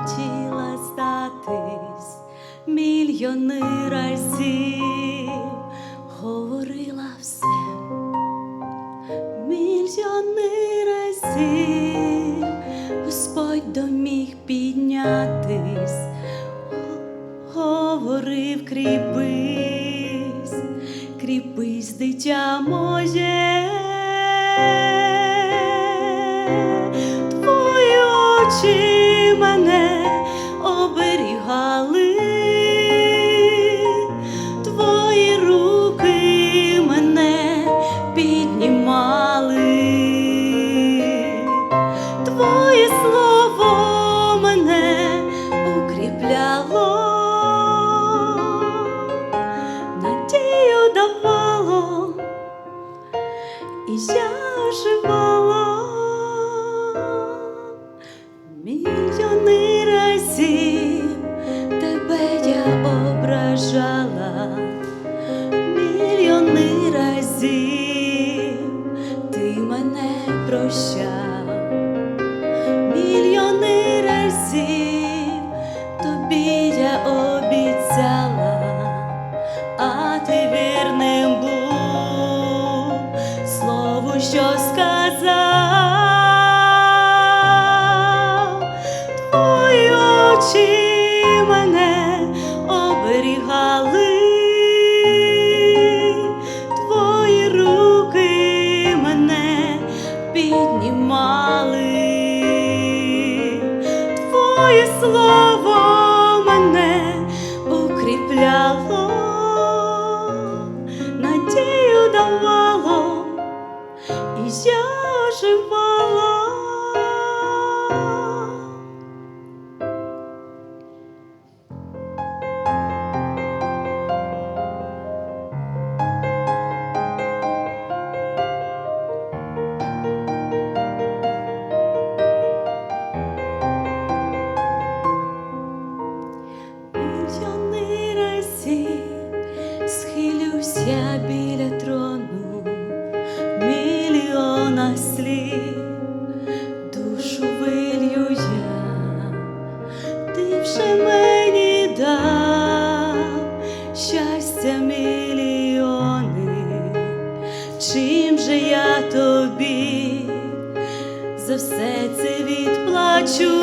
хотіла здатись мільйони разів, говорила все, мільйони разів, Господь доміг піднятись, говорив кріпись, кріпись, дитя моє. Твої очі оберігали, твої руки мене піднімали, разів тобі я обіцяла а ти вірним був. Слову, що сказав, твої очі мене оберігали, слово мене укріпляло, надію давало, і я живала. Щастя мільйони, чим же я тобі за все це відплачу.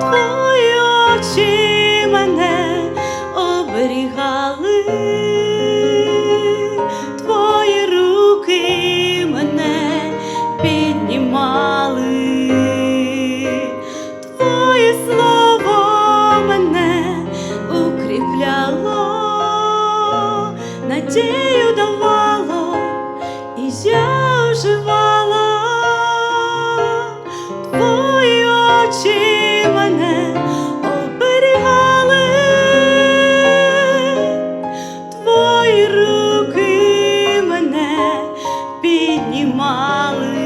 Твої очі мене оберігали, твої руки мене піднімали, надію давало, і я оживала. Твої очі мене оберігали, твої руки мене піднімали.